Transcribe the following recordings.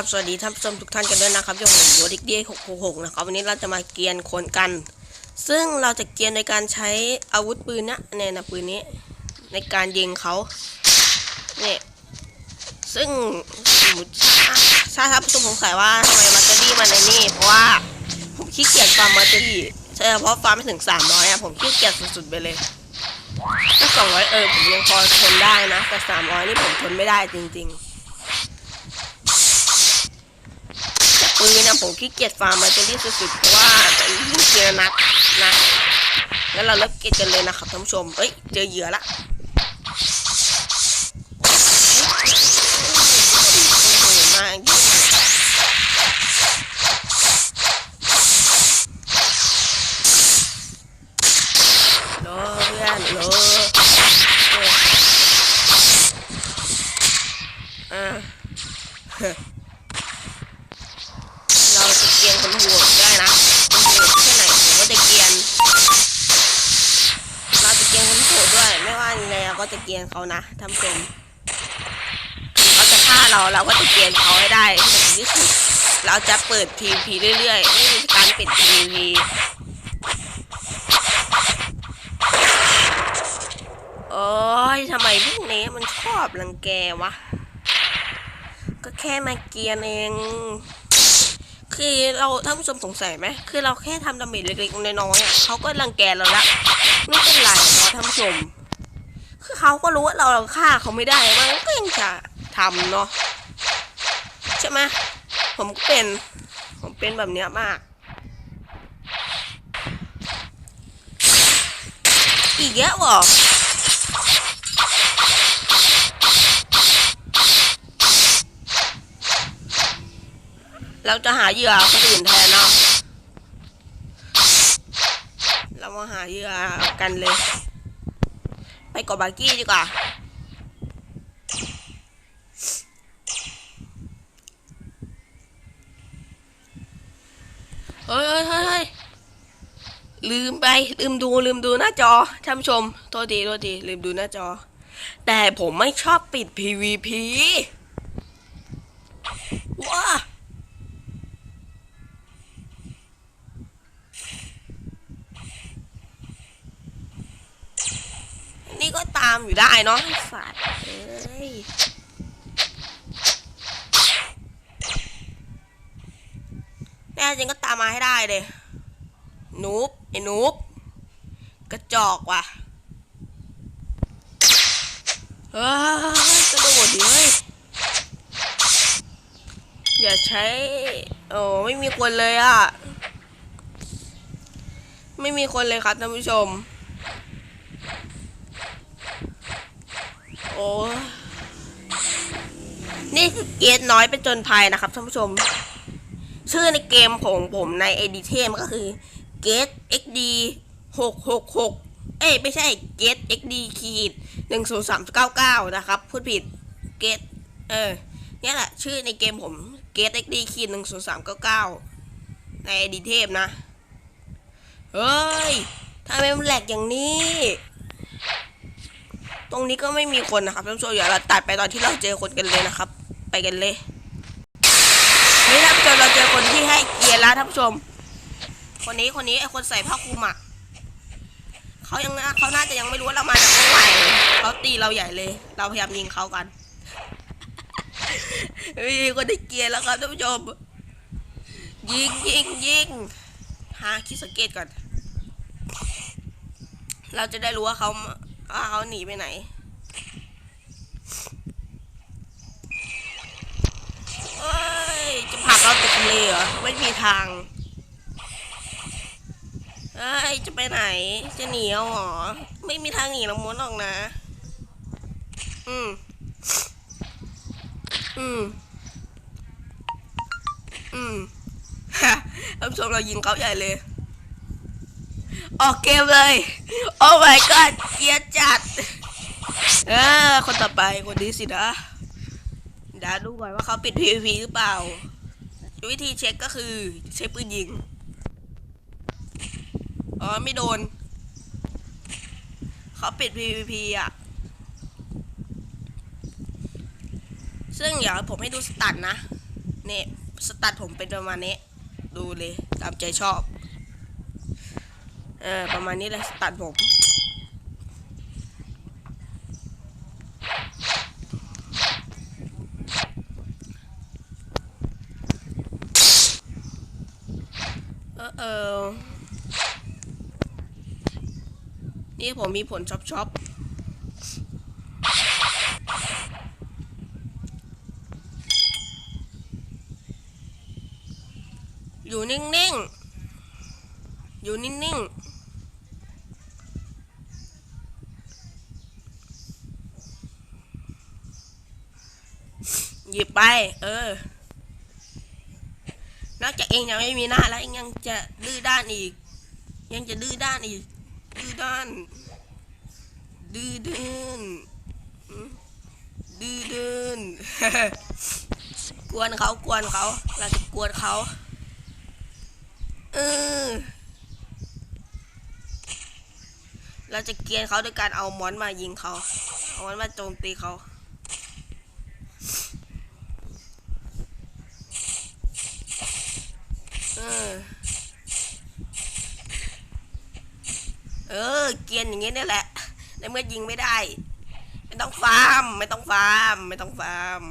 กับสวัสดีท่านผู้ชมทุกท่านกันด้วยนะครับอยู่กับผมโยดิกดีหกหกนะครับวันนี้เราจะมาเกียนคนกัน ซึ่งเราจะเกียนโดยการใช้อาวุธปืนนะเนี่ยนะปืนนี้ในการยิงเขาเนี่ยซึ่งสมมติถ้าท่านผู้ชมสงสัยว่าทำไมมาเตอรี่มันในนี่เพราะว่าผมขี้เกียจฟาร์มมาเตอรี่ใช่เพราะฟาร์มไม่ถึงสามร้อยอะผมขี้เกียจสุดๆไปเลยถ้าสองร้อยเออผมยังพอทนได้นะแต่สามร้อยนี่ผมทนไม่ได้จริง ๆ ปืนนะผมขี้เกียจฟาร์มมาจนที่สุดๆเพราะว่าจะยิ่งเจอนักนะงั้นเราเริ่มเก็บกันเลยนะครับท่านผู้ชมเอ้ยเจอเหยื่อละโอ้โหมาอย่างนี้โลเพื่อนโลเอออ่า เราจะเกรียนคนหัวได้นะคนหัวแค่ไหนผมก็จะเกรียน เราจะเกรียนคนโหดด้วย ไม่ว่า จะเกียนเขานะทำเป็นเขาจะฆ่าเราเราก็จะเกียนเขาให้ได้ถึงที่สุดเราจะเปิด PVP เรื่อยๆไม่มีการปิด PVP โอ้ยทำไมพวกนี้มันชอบรังแกวะ ก็แค่มาเกียนเอง คือเราท่านผู้ชมสงสัยไหม คือเราแค่ทำดาเมจเล็กๆน้อยๆเขาก็รังแกเราละ ไม่เป็นไรนะท่านผู้ชม เขาก็รู้ว่าเราฆ่าเขาไม่ได้มันก็ยังจะทำเนาะใช่ไหมผมเป็น ผมเป็นแบบเนี้ยมาก อีกแล้วเหรอเราจะหาเหยื่อคนอื่นแทนเนาะ เรามาหาเหยื่อกันเลย กบบาร์กี้ดีกว่าเฮ้ยเฮ้ยเฮ้ยเฮ้ยลืมไป ลืมดูลืมดูหน้าจอท่านผู้ชม โทษทีโทษทีลืมดูหน้าจอ แต่ผมไม่ชอบปิด PVP ก็ตามอยู่ได้เนาะไอ้สัตว์เอ้ยแน่จริงก็ตามมาให้ได้เลยนูบไอ้นูบกระจอกว่ะเฮ้ยกระโดดดิเฮ้ยอย่าใช้ โอ้ไม่มีคนเลยอะไม่มีคนเลยครับท่านผู้ชม อ้นี่คือเกตน้อยเป็นจนภัยนะครับท่านผู้ชม ชื่อในเกมของผมใน a d t m ก็คือ Gate XD หกหกหกเอ้ยไม่ใช่ Gate XD ขีดหนึ่งศูนย์สามเก้าเก้านะครับ พูดผิด Gate เออเนี่ยแหละ ชื่อในเกมผม Gate XD ขีดหนึ่งศูนย์สามเก้าเก้าใน a d t m นะ เฮ้ยทำไมมันแหลกอย่างนี้ ตรงนี้ก็ไม่มีคนนะครับท่านผู้ชมอย่าเราตัดไปตอนที่เราเจอคนกันเลยนะครับ ไปกันเลยนี่ท่านผู้ชมเราเจอคนที่ให้เกียร์แล้วท่านผู้ชม คนนี้คนนี้ไอคนใส่ผ้าคลุมอะเขายังนะเขาน่าจะยังไม่รู้ว่าเรามาจากเมื่อไหร่เขาตีเราใหญ่เลย เราพยายามยิงเขากันมีคนได้เกียร์แล้วครับท่านผู้ชม ยิงยิงยิงหาคิดสังเกตก่อน เราจะได้รู้ว่าเขา ว่าเขาหนีไปไหน เอ้ย จะผลักเราตกทะเลเหรอ ไม่มีทาง เอ้ย จะไปไหน จะหนีเอาเหรอ ไม่มีทางหนีเราม้วนหรอกนะ อืม อืม อืมฮะท่านผู้ชมเรายิงเขาใหญ่เลย ออกเกมเลย โอ้ my god เกียดจัด เออ คนต่อไปคนนี้สินะดี๋ยวดูก่อนว่าเขาปิด PVP หรือเปล่า วิธีเช็คก็คือ ใช้ปืนยิง อ๋อ ไม่โดน เขาปิด PVP อะ ซึ่งเดี๋ยวผมให้ดูสตันนะ เนี่ย สตัดผมเป็นประมาณนี้ ดูเลย ตามใจชอบ เออประมาณนี้เลยตัดผมเออเออนี่ผมมีผลช็อปช็อปอยู่นิ่ง ๆ อยู่นิ่งๆ หยิบไป เออ นอกจากเองยังไม่มีหน้าแล้วเองยังจะดื้อด้านอีก ยังจะดื้อด้านอีก ดื้อด้าน ดื้อดื้นอืมดื้อดื้นกวนเขากวนเขา เราจะกวนเขา เออ เราจะเกลียนเขาโดยการเอามอนมายิงเขาเอามอนมาโจมตีเขาเออเออ เกียนอย่างงี้นี่แหละในเมื่อยิงไม่ได้ ไม่ต้องฟาร์ม ไม่ต้องฟาร์ม ไม่ต้องฟาร์ม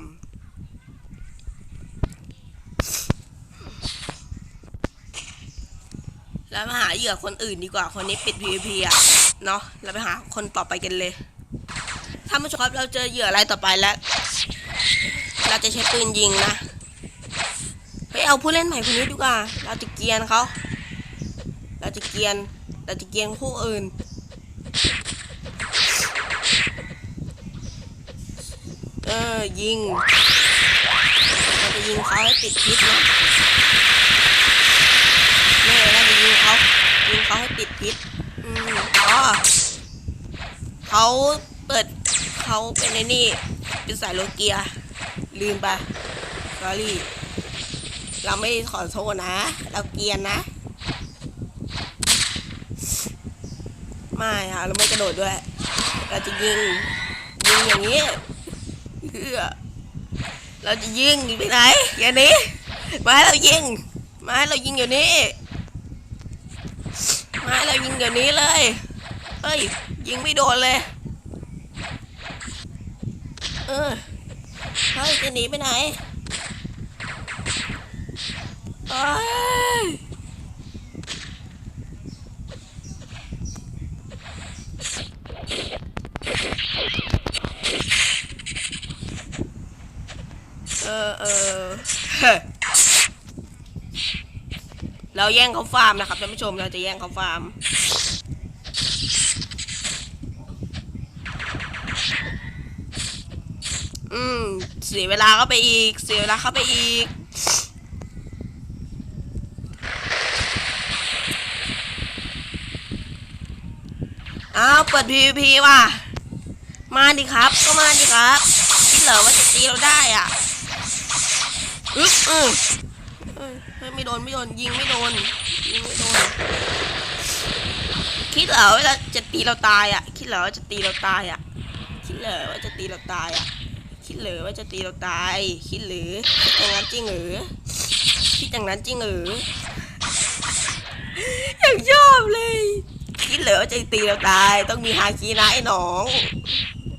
แล้วมาหาเหยื่อคนอื่นดีกว่าคนนี้ปิด PVP อะ เนาะเราไปหาคนต่อไปกันเลยถ้าผู้ชมครับเราเจอเหยื่ออะไรต่อไปแล้ว เราจะใช้ปืนยิงนะไปเอาผู้เล่นใหม่คนนี้ดีกว่า เราจะเกียนเขาเราจะเกียนเราจะเกียนผู้อื่น เออยิงเราจะยิงเขาให้ติดพิษนะนี่เราจะยิงเขายิงเขาให้ติดพิษ เขาเปิดเขาเป็นในนี่ เป็นสายโลเกีย ลืมไป sorry เราไม่ขอโทษนะ เราเกียนนะ ไม่ค่ะเราไม่กระโดดด้วย เราจะยิง ยิงอย่างนี้เพื่อเราจะยิงไปไหนอย่างนี้มาให้เรายิงมาให้เรายิงอยู่นี้มาให้เรายิงเดี๋ยวนี้เลย เฮ้ย ยิงไม่โดนเลย เออ เฮ้ย จะหนีไปไหนเอ้ยเออเออเราแย่งเขาฟาร์มนะครับท่านผู้ชม เราจะแย่งเขาฟาร์ม อืม เสียเวลาเข้าไปอีก เสียเวลาเข้าไปอีก อ้าว เปิด PVP ว่ะ มาดิครับ ก็มาดิครับ คิดเหรอว่าจะตีเราได้อะอึ๊บอือไม่โดน ไม่โดน ยิงไม่โดน ยิงไม่โดน คิดเหรอว่าจะตีเราตายอะ คิดเหรอว่าจะตีเราตายอะ คิดเหรอว่าจะตีเราตายอะ หรือว่าจะตีเราตาย คิดหรือคิดอย่างนั้นจริงหรือคิดอย่างนั้นจริงหรืออย่างชอบเลย คิดเหรอว่าจะตีเราตาย ต้องมีฮาคีนะไอ้หนอง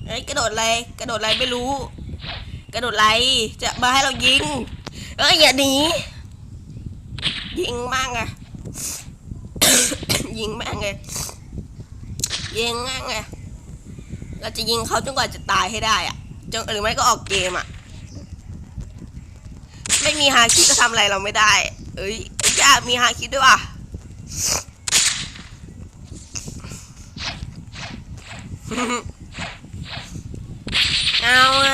ไอ้กระโดดอะไรกระโดดอะไรไม่รู้ กระโดดอะไรจะมาให้เรายิงเอ้ยอย่าหนียิงมั่งอะยิงม่งเลยยิงม่งเลยเราจะยิงเขาจนกว่าจะตายให้ได้อะ จนหรือไม่ก็ออกเกมอะไม่มีฮาคิก็ทำอะไรเราไม่ได้ เอ้ยอ้ย่ามีฮาคิด้วยว่ะเอาไง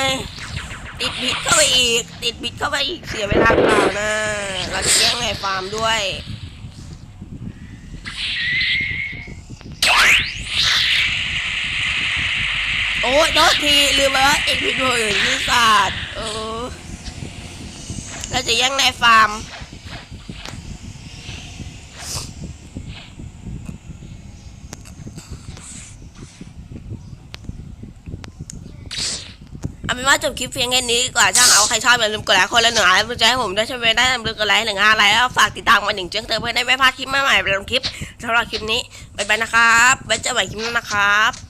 ติดบิดเข้าไปอีก ติดบิดเข้าไปอีกเสียเวลาเปล่านะ เราจะแย่งไงฟาร์มด้วย อ้ยโทษทีลืมไปว่าเอกพิดโอื่นยุศาสตร์เออเราจะย่งในฟาร์มเอาเป็นว่าจบคลิปเพียงแค่นี้ดีกว่าถ้าเอาใครชอบอย่าลืมกดไลค์คนละหนึ่งไลค์เป็นใจให้ผมได้ช่ไหมได้อย่าลืมกดไลค์หนึ่งห้าไลค์แล้วฝากติดตามมาหนึ่งเจ้งเตือนเพื่อได้ไม่พลาดคลิปใหม่ๆเป็นคลิปสำหรับคลิปนี้บ๊ายบายนะครับไว้เจอกันใหม่คลิปหน้านะครับ